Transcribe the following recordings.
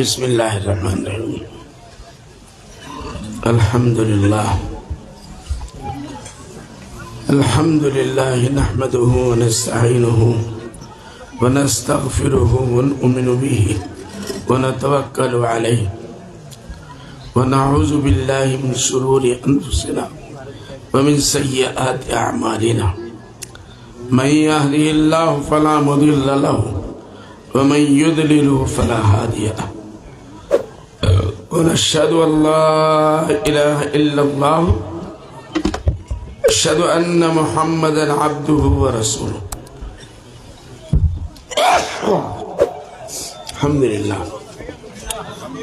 بسم الله الرحمن الرحيم. الحمد لله. الحمد لله نحمده ونستعينه ونستغفره ونؤمن به ونتوكل عليه. ونعوذ بالله من شرور أنفسنا ومن سيئات أعمالنا. من يهده الله فلا مضل له ومن يضلله فلا هادي له. ونشهد أن لا إله إلا الله. أشهد أن محمدا عبده ورسوله. الحمد لله.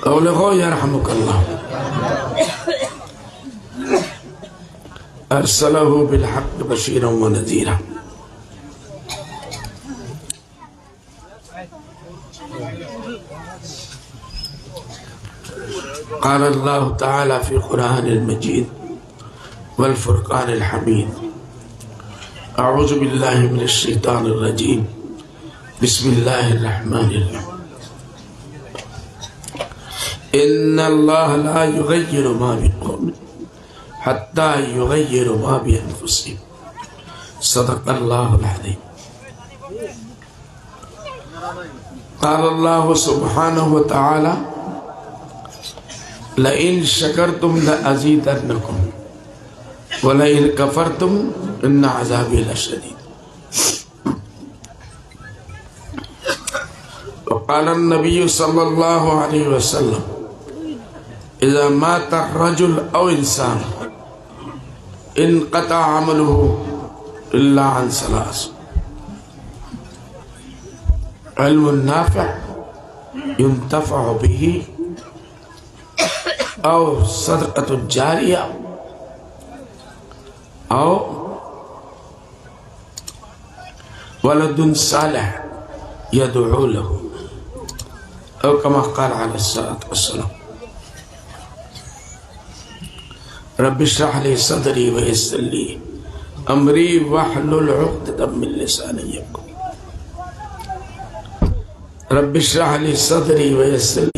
قوله يرحمك الله. أرسله بالحق بشيرا ونذيرا. قال الله تعالى في القرآن المجيد والفرقان الحميد. أعوذ بالله من الشيطان الرجيم. بسم الله الرحمن الرحيم. إن الله لا يغير ما بقوم حتى يغيروا ما بأنفسهم. صدق الله العظيم. قال الله سبحانه وتعالى لئن شكرتم لأزيدنكم ولئن كفرتم إن عذابي لشديد. وقال النبي صلى الله عليه وسلم إذا مات الرجل أو إنسان انقطع عمله إلا عن ثلاث. علم نافع ينتفع به أو صدقة جارية أو ولد صالح يدعو له أو كما قال عليه الصلاة والسلام. رب اشرح لي صدري ويسر لي أمري واحلل عقدة من لساني يفقهوا رب اشرح لي صدري ويسر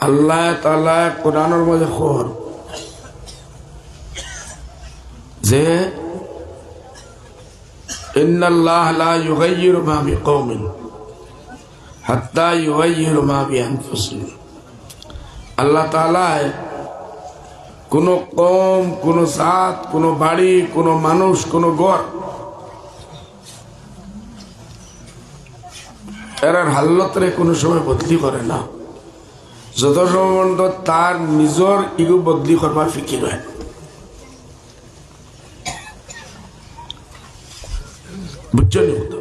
আল্লাহ তালা কোরআনের মধ্যে খবর যে إن الله لا يغير ما بقوم حتى يغير ما بأنفسهم আল্লাহ তালায় কোনো কম কোনো জাত কোনো বাড়ি কোনো মানুষ কোনো গড় এরার হাল্লতরে কোনো সময় বদলি করে না যত তার নিজর ইগু বদলি করবার ফিকির হয়। বুঝছ নি তো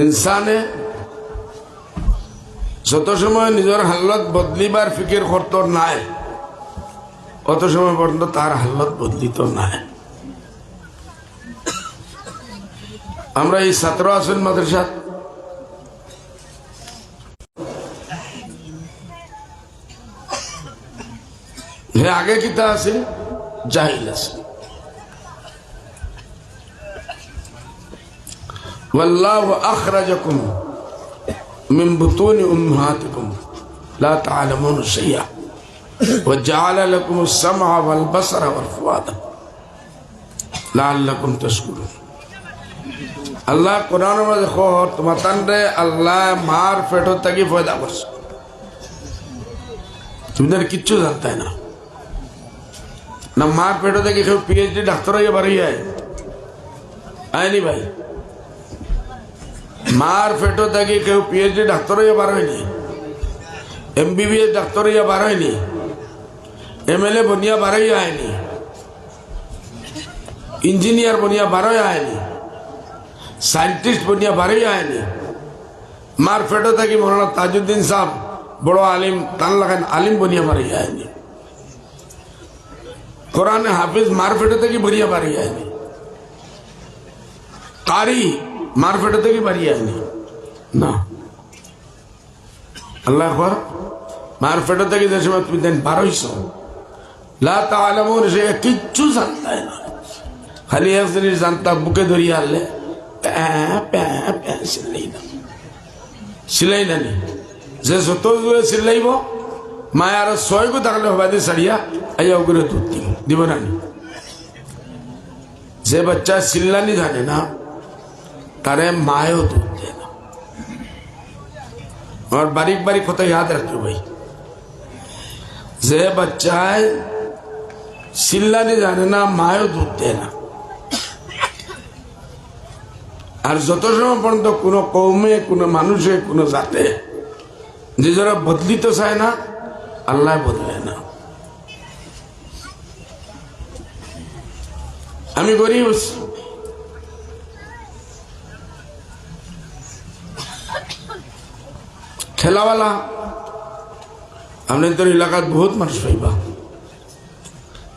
ইনসানে যত সময় নিজের হাল্লত বদলিবার ফিকির করত নাই, অত সময় পর্যন্ত তার হাল্লত বদলিত নাই। আমরা এই ছাত্র আছেন মাদ্রাসাত হে আগে কিতা আছে জাহিল আছে والله أخرجكم من بطون أمهاتكم لا تعلمون شيئا وجعل لكم السمع والبصر والفؤاد لعلكم تشكرون আল্লাহ কোরআন মধ্যে খবর তোমার তান্ডে আল্লাহ মার পেট থেকে ফয়দা করছে তুমি তার কিচ্ছু জানতে না না মার পেট থেকে কেউ পিএইচডি ডাক্তার হয়ে বাড়ি যায় আয়নি ভাই মার পেট থেকে কেউ পিএইচডি ডাক্তার হয়ে বার হয়নি এম এমবিবিএস ডাক্তার হইয়া বার হয়নি এমএলএ বনিয়া বার হইয়া আয়নি ইঞ্জিনিয়ার বনিয়া বার হয়ে আয়নি সাইন্টিস্ট বনিয়া বার হইয়া আয়নি মার পেট থেকে মৌলানা তাজুদ্দিন সাহেব বড় আলিম তান লাগান আলিম বনিয়া বার হইয়া আয়নি কোরআনে হাফিজ মার পেট থেকে বনিয়া বার হইয়া আয়নি কারি মার পেটে থেকে বাড়িয়ে আনি না। আল্লাহ আকবর। মার থেকে যে সময় তুমি দেন বারোইশ সে কিচ্ছু জানতায় না। খালি এক জিনিস জানতা, বুকে ধরিয়ে আনলে চিল্লাই না চিলাই নানি যে যত জোরে চিল্লাইব মায়ে আর ছয় গো থাকলে হবা দিয়ে সারিয়া আইয়া ওগুলো দুধ দিল দিব না যে বাচ্চা চিল্লানি জানে না তারে মায়েও দুধ দেয় না আমার বারিক বারিক কথা ইয়াদ রাখবে ভাই যে বাচ্চায় চিল্লানি জানে না মায়েও দুধ দেয় না আর যত সময় পর্যন্ত কোনো কৌমে কোনো মানুষে কোনো জাতে যে যারা বদলিতে চায় না আল্লাহ বদলে না আমি গরিব ঠেলাওয়ালা আপনাদের এলাকাত বহুত মানুষ পাইবা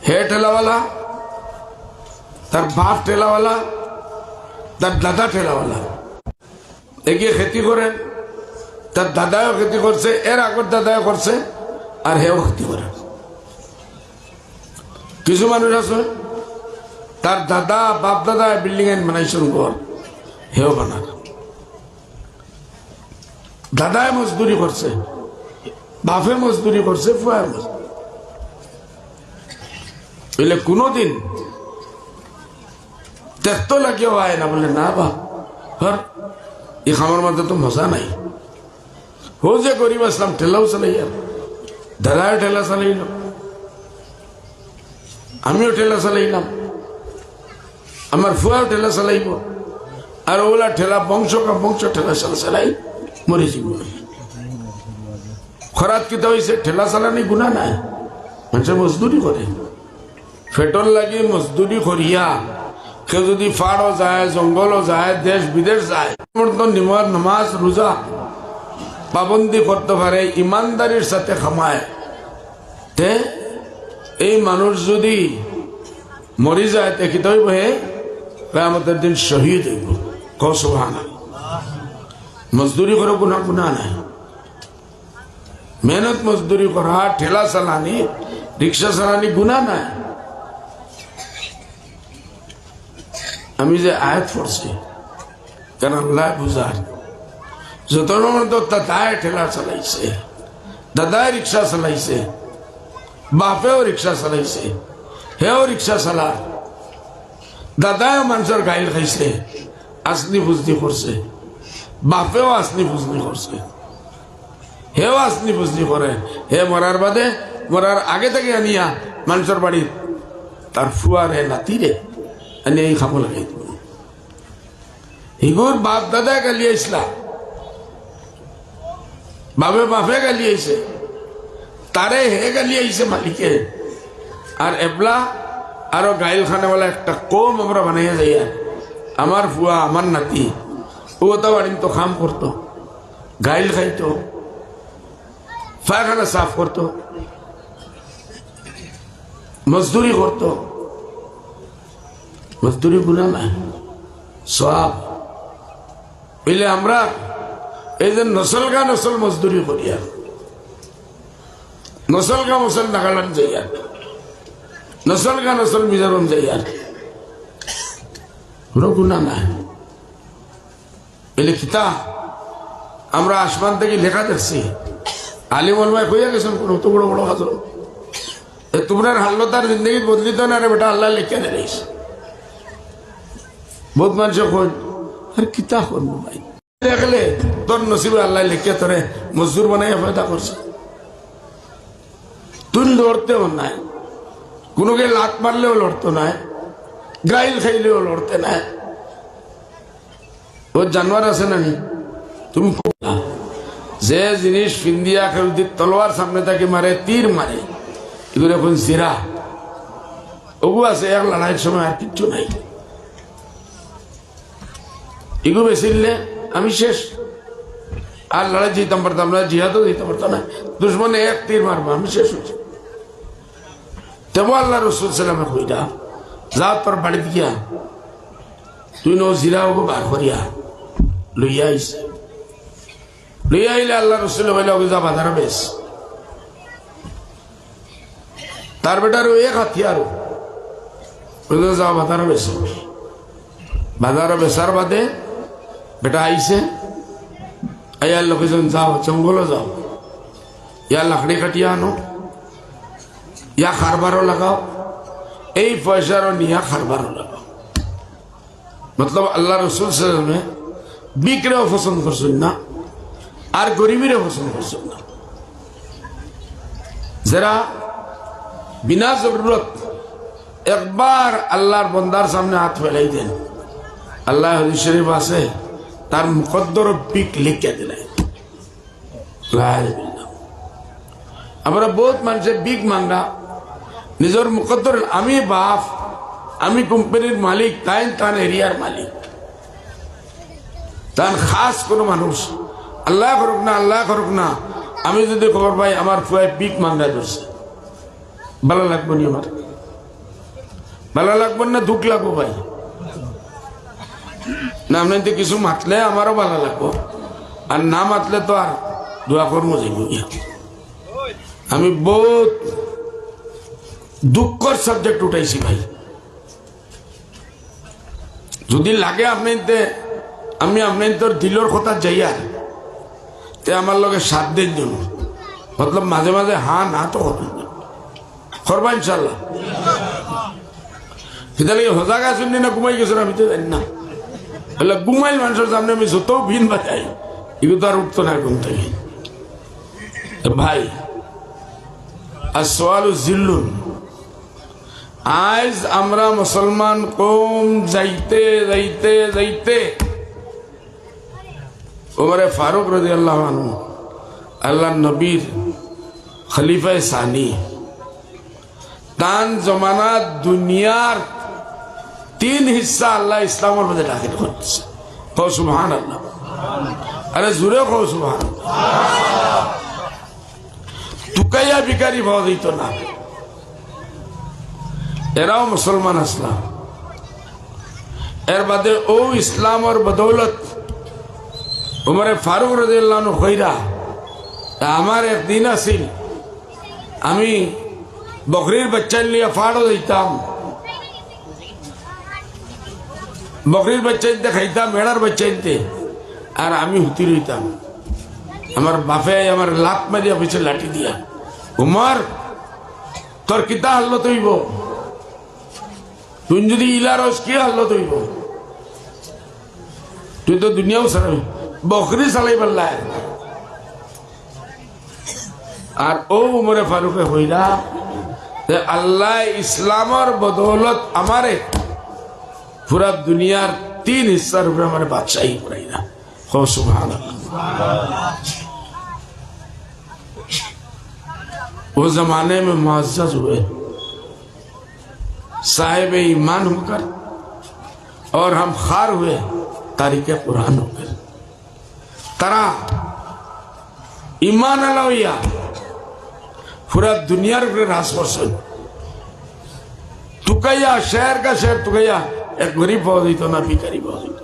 হে ঠেলাওয়ালা তার বাপ ঠেলাওয়ালা তার দাদা ঠেলাওয়ালা এগিয়ে খেতি করেন। তার দাদাও খেতি করছে, এর আগর দাদাও করছে, আর হেও খেতি করে কিছু মানুষ আছে? তার দাদা বাপ দাদা বিল্ডিং এ বানাইছেন ঘর হেও বানাক দাদায় মজদুরি করছে, বাপে মজদুরি করছে ফুয়ায় মজদুরি। কোনোদিন দেখতো লাগিও আয় না। বলে, না বা হর এই খামার মধ্যে তো মজা নাই। হো যে গরিব আসলাম, ঠেলাও চালাইয়া দাদায় ঠেলা চালাইল। আমিও ঠেলা চালাইলাম। আমার ফুয়াও ঠেলা চালাইব। আর ওলা ঠেলা বংশ কা বংশ ঠেলা চালা চালাই মরে যাব। খরাত কিতা হয়েছে ঠেলা চালানি গুণা নাই। মানুষে মজদুরি করে ফেটর লাগি মজদুরি করিয়া কেউ যদি ফাড়ও যায় জঙ্গলও যায়, দেশ বিদেশ যায় নামাজ রোজা পাবন্দি করতে পারে ইমানদারির সাথে খামায়। তে এই মানুষ যদি মরি যায় তে কি তৈব হে আমাদের দিন শহীদ হইব। কৌশবানা মজদুরি করে গুণা গুণা নাই। মেহনত মজদুরি করা ঠেলা, চালানি, রিক্সা চালানি গুণা নাই। আমি যে আয়াত পড়ছি, কেন আল্লাহ বুঝার যত দাদায় ঠেলা চালাইছে দাদায় রিক্সা চালাইছে, বাপেও রিক্সা চালাইছে, হেও রিক্সা চালা দাদায়ও মানুষের গাইল খাইছে, আসনি বুজনি করছে, বাপেও আসনি বুজনি করছে। হেও আসনি বুজনি করে। হে মরার বাদে, মরার আগে থেকে আনিয়া মানুষের বাড়ি তার ফুয়ার হে নাতিরে আনি এই খাব লাগাই হিগুর বাপ দাদা গালিয়াইছিলা বাপে বাপে গালিয়াইছে তারে হে গালিয়াইছে মালিকে। আর এবলা আরও গাইল খানেওয়ালা একটা কম আমরা বানাইয়া যাইয়া, আমার ফুয়া আমার নাতি, ও তো বাড়ি তো খাম করতো গাইল খাইতো, পায়খানা সাফ করতো, মজদুরি করতো, মজদুরি গুণা না সব। বুঝলে আমরা, এই যে নসলগা নসল মজদুরি করি আর নসলগা মসল নাগাল্যান্ড যাই আর নসলগা নসল মিজোরাম যাই আর কোনো গুণা নাই। এলে কিতা? আমরা আসমান থেকে লেখা দেখছি। আলিমল ভাই কইয়া গেছেন, কোন তো বড় বড় হাজর। তোমরা হাল্লতার জিন্দগি বদলিত না রে বেটা, আল্লাহ লেখা দিস বহুত মানুষ কই আর কিতা করব ভাই? দেখলে তোর নসিবে আল্লাহ লিখে তোরে মজদুর বানাই ফায়দা করছে। তুই লড়তেও নাই। কোনোকে লাত মারলেও লড়তো নাই গাইল খাইলেও লড়তে নাই ও জানোয়ার আছে না নি তুমি যে জিনিস ফিন্দিয়া কেউ তলোয়ার সামনে তাকে মারে, তীর মারে, এগুলো এখন সিরা ওগু আছে, এক লড়াইয়ের সময় আর কিচ্ছু নাই। এগুলো বেশিলে আমি শেষ। আর লড়াই জিতাম পারতাম না, জিহাদও দিতে পারতাম না। দুশ্মনে এক তীর মারবো, আমি শেষ হয়েছি। তেমন আল্লাহ রসুল সালামে কইরা যা তোর বাড়ি গিয়া তুই নো জিরা ওকে বার করিয়া লইয়া আইসে লইয়া আইলে আল্লাহ রসুল বলে ওকে যা বাধার বেশ তার বেটার এক হাতিয়ার যা বাধার বেশ বাজার বেচার বাদে বেটা আইছে আয়ার লোকেজন যাও জঙ্গলে যাও ইয়া লাকড়ি কাটিয়ে আনো ইয়া খারবারও লাগাও, এই পয়সারও নিয়া খারবারও লাগাও। মতলব আল্লাহ রসুল সালামে বিক্রেও পছন্দ করছেন না, আর গরিবেরও পছন্দ করছেন না। যারা বিনা জরুরত একবার আল্লাহর বন্দার সামনে হাত ফেলাই দেন, আল্লাহ হরি শরীফ আছে, তার মুকদ্দর পিক লিখে দিলেন। আমরা বহুত মানুষের বিগ মাংরা নিজের মুকদ্দর, আমি বাপ, আমি কোম্পানির মালিক, তাই তান এরিয়ার মালিক। তান খাস কোনো মানুষ। আল্লাহ করুক না, আল্লাহ করুক না, আমি যদি খবর পাই, আমার ফুয়াই বিগ মাংরা ধরছে। ভালো লাগবো নি আমার? ভালো লাগবো না, দুঃখ লাগবো ভাই? না, আপনি তো কিছু মাতলে আমারও ভালো লাগবো। আর না মাতলে তো আর দোয়া কর্ম যাইব আমি বহুত দুঃখর সাবজেক্ট উঠাইছি ভাই। যদি লাগে আপনি আমি আপনি তোর দিলর কথা যাইয়া তে আমার লগে সাত দিন জন্য। মতলব মাঝে মাঝে হা না তো করবা ইনশাল্লাহ সেটা লাগে সজাগ আছেন না ঘুমাই গেছেন আমি তো জানি না। বলে ঘুমাইল মানুষের সামনে আমি যত ভিন বাজাই এগুলো তো আর উঠতো না ঘুম থেকে। ভাই আর সোয়াল জিল্লুন। আজ আমরা মুসলমান কম যাইতে যাইতে যাইতে। ওমরে ফারুক রাজি আল্লাহ আল্লাহ নবীর খলিফায় সানি। তান জমানাত দুনিয়ার তিন হিস্সা আল্লাহ ইসলামের মধ্যে দাখিল করতেছে কৌ সুবহান আল্লাহ আরে জুড়ে কৌ সুবহান টুকাইয়া বিকারি ভাব দিত না। এরাও মুসলমান আসলাম। এর বাদে ও ইসলামর বদৌলত উমরে ফারুক রাজিয়াল্লাহ হইরা আমার একদিন আছিল, আমি বকরির বাচ্চা নিয়ে ফাড়ো দিতাম। বকরির বাচ্চা খাইতাম, মেড়ার বাচ্চা আর আমি হুতি রইতাম। আমার বাপে আমার লাত মারিয়া পিছিয়ে লাঠি দিয়া, উমর, তোর কিতা হাল্লত হইব? তুই যদি ইলারস কি হাল্লত হইব তুই তো দুনিয়াও চালাবি বকরি চালাইবার লাগে আর ও উমরে ফারুকে হইলা যে আল্লাহ ইসলামর বদৌলত আমারে পুরা দুনিয়ার তিন হিস্সার উপরে আমার বাদশাহী করাই না হো সুবহান वो जमाने में मुआज़ हुए साहिब ईमान होकर और हम खार हुए तारीख कुरान होकर তারা ইমান আলাইয়া পুরা দুনিয়ার উপরে রাজ করছেন টুকাইয়া শের কা শের টুকাইয়া এক গরিব পাওয়া দিত না ভিকারি পাওয়া দিত